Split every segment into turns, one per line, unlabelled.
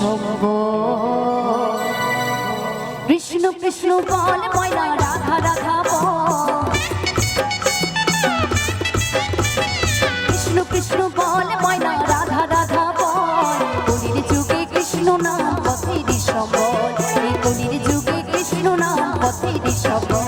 সঙ্গ কৃষ্ণ কৃষ্ণ বল ময়না রাধা রাধা বল কৃষ্ণ কৃষ্ণ বল ময়না রাধা রাধা বল কলির যুগে কৃষ্ণ নাম পথেরই সবল কলির যুগে কৃষ্ণ নাম পথেরই সবল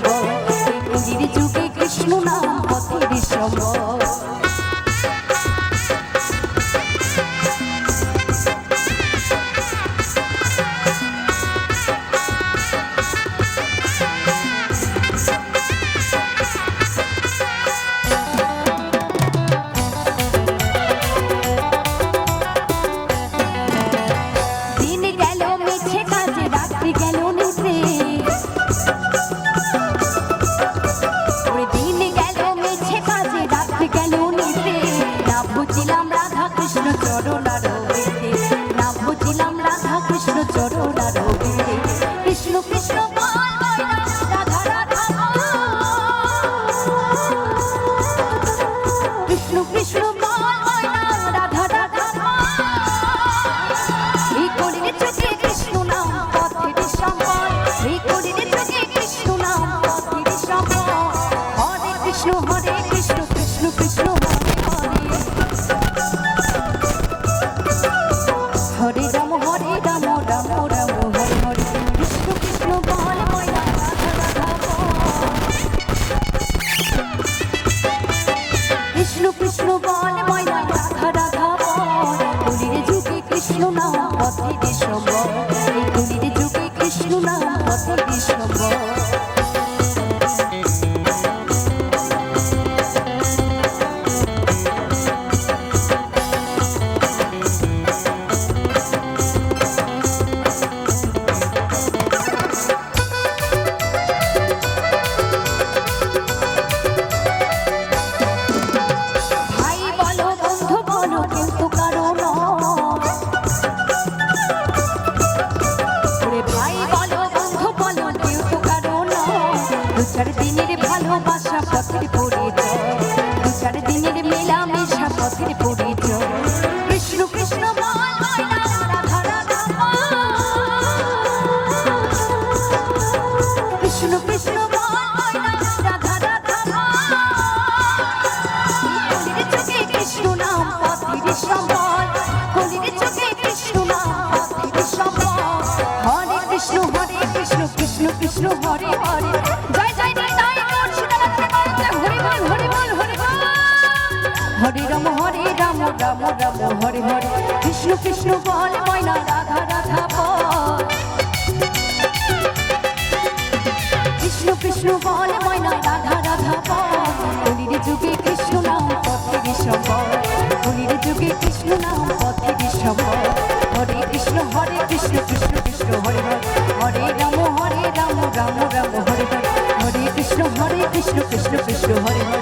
broke.
কৃষ্ণ হরে কৃষ্ণ কৃষ্ণ কৃষ্ণ হরে রাম হরে রাম রাম রাম হরে হরে কৃষ্ণ কৃষ্ণ বল কৃষ্ণ কৃষ্ণ বল ময়না রাধা রাধা বল কলির যুগে কৃষ্ণ নাম পথে বিষ্ণব কলির যুগে কৃষ্ণ নাম পথে বিষ্ণব
চার দিনের ভালোবাসা পথের পরিচয় দু চার দিনের মেলামেশা পথের পরিচয় কৃষ্ণ কৃষ্ণ কৃষ্ণ কৃষ্ণ কৃষ্ণ নাম পথের সম্বল কলির চোখে কৃষ্ণ নাম পথের সম্বল হরে কৃষ্ণ হরে কৃষ্ণ কৃষ্ণ কৃষ্ণ হরে হরে হরে রাম হরে রাম রাম রাম হরে হরে কৃষ্ণ কৃষ্ণ বল ময়না রাধা রাধা বল কৃষ্ণ কৃষ্ণ বল ময়না রাধা রাধা বল কলির যুগে কৃষ্ণ নাম পথে সম্বল কলির যুগে কৃষ্ণ নাম পথে সম্বল হরে কৃষ্ণ হরে কৃষ্ণ কৃষ্ণ কৃষ্ণ হরে হরে হরে রাম হরে রাম রাম রাম হরে হরে হরে কৃষ্ণ হরে কৃষ্ণ কৃষ্ণ কৃষ্ণ হরে হরে